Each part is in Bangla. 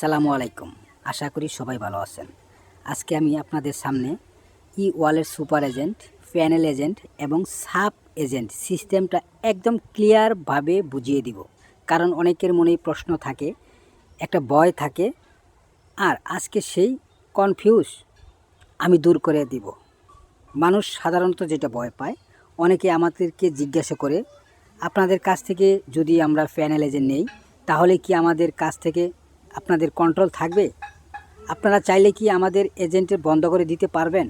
সালামু আলাইকুম। আশা করি সবাই ভালো আছেন। আজকে আমি আপনাদের সামনে ই ওয়ালের সুপার এজেন্ট প্যানেল এজেন্ট এবং সাব এজেন্ট সিস্টেমটা একদম ক্লিয়ারভাবে বুঝিয়ে দিব। কারণ অনেকের মনেই প্রশ্ন থাকে, একটা ভয় থাকে, আর আজকে সেই কনফিউজ আমি দূর করে দিব। মানুষ সাধারণত যেটা ভয় পায়, অনেকে আমাদেরকে জিজ্ঞাসা করে, আপনাদের কাছ থেকে যদি আমরা প্যানেল এজেন্ট নেই, তাহলে কি আমাদের কাছ থেকে আপনাদের কন্ট্রোল থাকবে। আপনারা চাইলে কি আমাদের এজেন্টের বন্ধ করে দিতে পারবেন?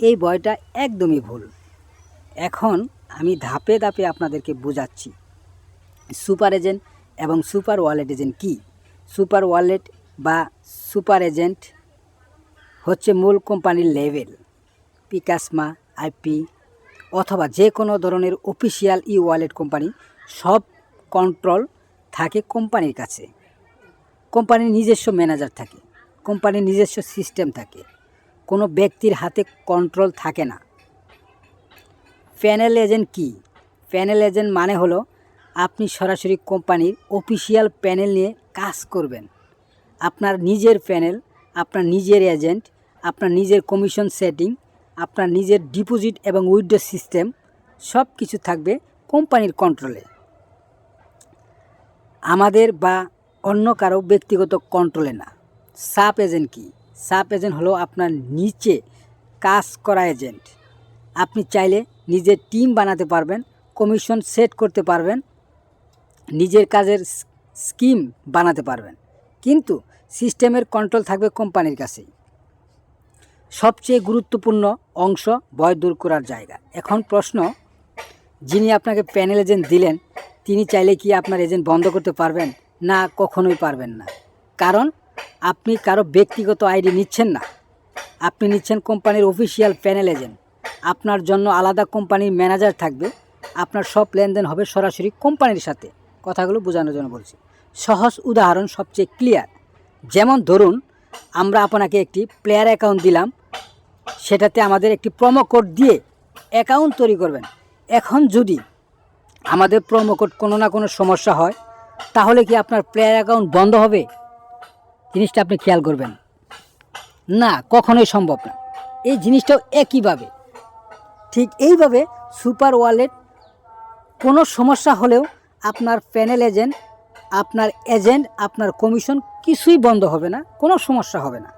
এই ভয়টা একদমই ভুল। এখন আমি ধাপে ধাপে আপনাদেরকে বোঝাচ্ছি সুপার এজেন্ট এবং সুপার ওয়ালেট এজেন্ট কি? সুপার ওয়ালেট বা সুপার এজেন্ট হচ্ছে মূল কোম্পানির লেভেল পিকাসমা আইপি অথবা যে কোনো ধরনের অফিসিয়াল ই ওয়ালেট কোম্পানি সব কন্ট্রোল থাকে কোম্পানির কাছে। কোম্পানির নিজস্ব ম্যানেজার থাকে, কোম্পানির নিজস্ব সিস্টেম থাকে, কোনো ব্যক্তির হাতে কন্ট্রোল থাকে না। প্যানেল এজেন্ট কি? প্যানেল এজেন্ট মানে হলো আপনি সরাসরি কোম্পানির অফিসিয়াল প্যানেল নিয়ে কাজ করবেন। আপনার নিজের প্যানেল, আপনার নিজের এজেন্ট, আপনার নিজের কমিশন সেটিং, আপনার নিজের ডিপোজিট এবং উইথড্র সিস্টেম সব কিছু থাকবে কোম্পানির কন্ট্রোলে। আমাদের বা অন্য কারও ব্যক্তিগত কন্ট্রোলে না। সাব এজেন্ট কি? সাব এজেন্ট হলো আপনার নিচে কাজ করা এজেন্ট আপনি চাইলে নিজের টিম বানাতে পারবেন কমিশন সেট করতে পারবেন, নিজের কাজের স্কিম বানাতে পারবেন। কিন্তু সিস্টেমের কন্ট্রোল থাকবে কোম্পানির কাছেই। সবচেয়ে গুরুত্বপূর্ণ অংশ ভয় দূর করার জায়গা। এখন প্রশ্ন, যিনি আপনাকে প্যানেল এজেন্ট দিলেন, তিনি চাইলে কি আপনার এজেন্ট বন্ধ করতে পারবেন? না, কখনোই পারবেন না। কারণ আপনি কারও ব্যক্তিগত আইডি নিচ্ছেন না। আপনি নিচ্ছেন কোম্পানির অফিসিয়াল প্যানেল এজেন্ট। আপনার জন্য আলাদা কোম্পানির ম্যানেজার থাকবে। আপনার সব লেনদেন হবে সরাসরি কোম্পানির সাথে। কথাগুলো বোঝানোর জন্য বলছি। সহজ উদাহরণ সবচেয়ে ক্লিয়ার যেমন ধরুন, আমরা আপনাকে একটি প্লেয়ার অ্যাকাউন্ট দিলাম। সেটাতে আমাদের একটি প্রোমো কোড দিয়ে অ্যাকাউন্ট তৈরি করবেন। এখন যদি আমাদের প্রোমো কোড কোনো না কোনো সমস্যা হয় তাহলে কি আপনার প্লেয়ার অ্যাকাউন্ট বন্ধ হবে? জিনিসটা আপনি খেয়াল করবেন। না, কখনোই সম্ভব না। এই জিনিসটাও একইভাবে। ঠিক এইভাবে সুপার ওয়ালেট কোনো সমস্যা হলেও আপনার প্যানেল এজেন্ট আপনার এজেন্ট আপনার কমিশন কিছুই বন্ধ হবে না, কোনো সমস্যা হবে না।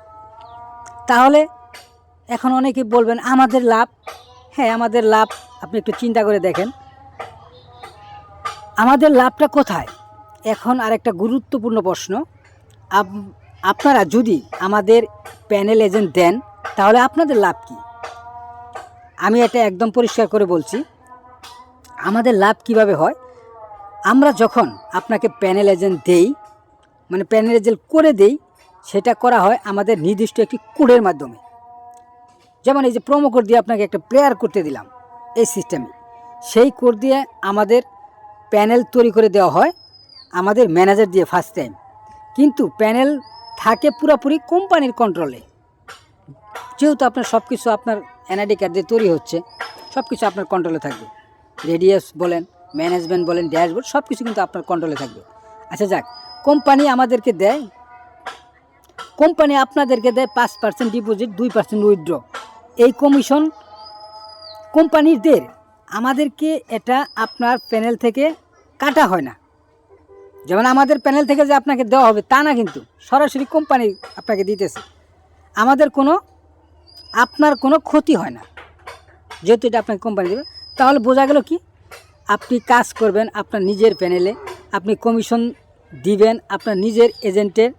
তাহলে এখন অনেকে বলবেন, আমাদের লাভ? হ্যাঁ আমাদের লাভ, আপনি একটু চিন্তা করে দেখেন। আমাদের লাভটা কোথায়? এখন আরেকটা গুরুত্বপূর্ণ প্রশ্ন। আপ- আপনারা যদি আমাদের প্যানেল এজেন্ট দেন, তাহলে আপনাদের লাভ কি? আমি এটা একদম পরিষ্কার করে বলছি, আমাদের লাভ কীভাবে হয়? আমরা যখন আপনাকে প্যানেল এজেন্ট দেই মানে প্যানেল এজেন্ট করে দেই, সেটা করা হয় আমাদের নির্দিষ্ট একটি কোডের মাধ্যমে। যেমন এই যে প্রোমো কোড দিয়ে আপনাকে একটা প্লেয়ার করতে দিলাম, এই সিস্টেমে সেই কোড দিয়ে আমাদের প্যানেল তৈরি করে দেওয়া হয় আমাদের ম্যানেজার দিয়ে ফার্স্ট টাইম কিন্তু প্যানেল থাকে পুরোপুরি কোম্পানির কন্ট্রোলে যেহেতু আপনার সব কিছু আপনার এনআইডি কার্ড দিয়ে তৈরি হচ্ছে সব কিছু আপনার কন্ট্রোলে থাকবে। রেডিয়াস বলেন ম্যানেজমেন্ট বলেন ড্যাশবোর্ড সব কিছু কিন্তু আপনার কন্ট্রোলে থাকবে। আচ্ছা যাক, কোম্পানি আমাদেরকে দেয়, কোম্পানি আপনাদেরকে দেয় পাঁচ পার্সেন্ট ডিপোজিট দুই পার্সেন্ট উইথড্র এই কমিশন কোম্পানিদের, আমাদেরকে এটা আপনার প্যানেল থেকে কাটা হয় না। যেমন আমাদের প্যানেল থেকে যে আপনাকে দেওয়া হবে, তা না কিন্তু। সরাসরি কোম্পানি আপনাকে দিতেছে। আমাদের কোনো, আপনার কোনো ক্ষতি হয় না। যেহেতু এটা আপনাকে কোম্পানি দেবে। তাহলে বোঝা গেল কি? আপনি কাজ করবেন আপনার নিজের প্যানেলে আপনি কমিশন দিবেন আপনার নিজের এজেন্টের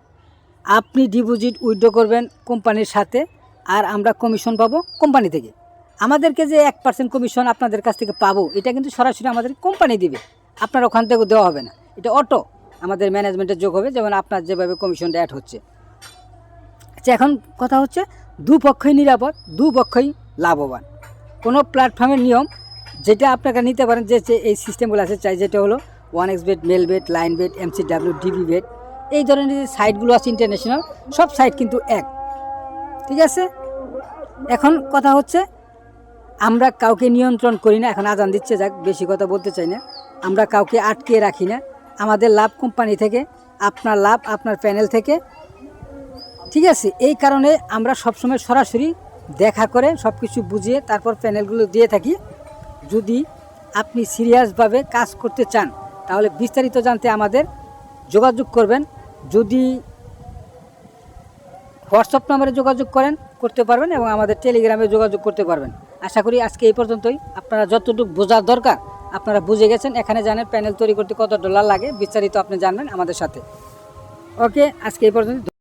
আপনি ডিপোজিট উইথড্র করবেন কোম্পানির সাথে, আর আমরা কমিশন পাবো কোম্পানি থেকে। আমাদেরকে যে এক পার্সেন্ট কমিশন আপনাদের কাছ থেকে পাবো, এটা কিন্তু সরাসরি আমাদের কোম্পানি দিবে। আপনার ওখান থেকে দেওয়া হবে না। এটা অটো আমাদের ম্যানেজমেন্টের যোগ হবে, যেমন আপনার যেভাবে কমিশনটা অ্যাড হচ্ছে। আচ্ছা এখন কথা হচ্ছে দুপক্ষই নিরাপদ দুপক্ষই লাভবান। কোনো প্ল্যাটফর্মের নিয়ম যেটা আপনারা নিতে পারেন, যে যে এই সিস্টেমগুলো আছে, চাই যেটা হলো one x bet Melbet Linebet MC W DB bet এই ধরনের যে সাইটগুলো আছে ইন্টারন্যাশনাল সব সাইট কিন্তু এক। ঠিক আছে? এখন কথা হচ্ছে, আমরা কাউকে নিয়ন্ত্রণ করি না, এখন আজান দিচ্ছে, যাক, বেশি কথা বলতে চাই না। আমরা কাউকে আটকে রাখি না। আমাদের লাভ কোম্পানি থেকে, আপনার লাভ আপনার প্যানেল থেকে। ঠিক আছে? এই কারণে আমরা সবসময় সরাসরি দেখা করে সব কিছু বুঝিয়ে তারপর প্যানেলগুলো দিয়ে থাকি। যদি আপনি সিরিয়াসভাবে কাজ করতে চান, তাহলে বিস্তারিত জানতে আমাদের যোগাযোগ করবেন। যদি হোয়াটসঅ্যাপ নাম্বারে যোগাযোগ করেন, করতে পারবেন এবং আমাদের টেলিগ্রামে যোগাযোগ করতে পারবেন। আশা করি আজকে এই পর্যন্তই। আপনারা যতটুকু বোঝার দরকার আপনারা বুঝে গেছেন, এখানে জানেন প্যানেল তৈরি করতে কত ডলার লাগে, বিস্তারিত আপনি জানবেন আমাদের সাথে। ওকে, আজকে এই পর্যন্ত।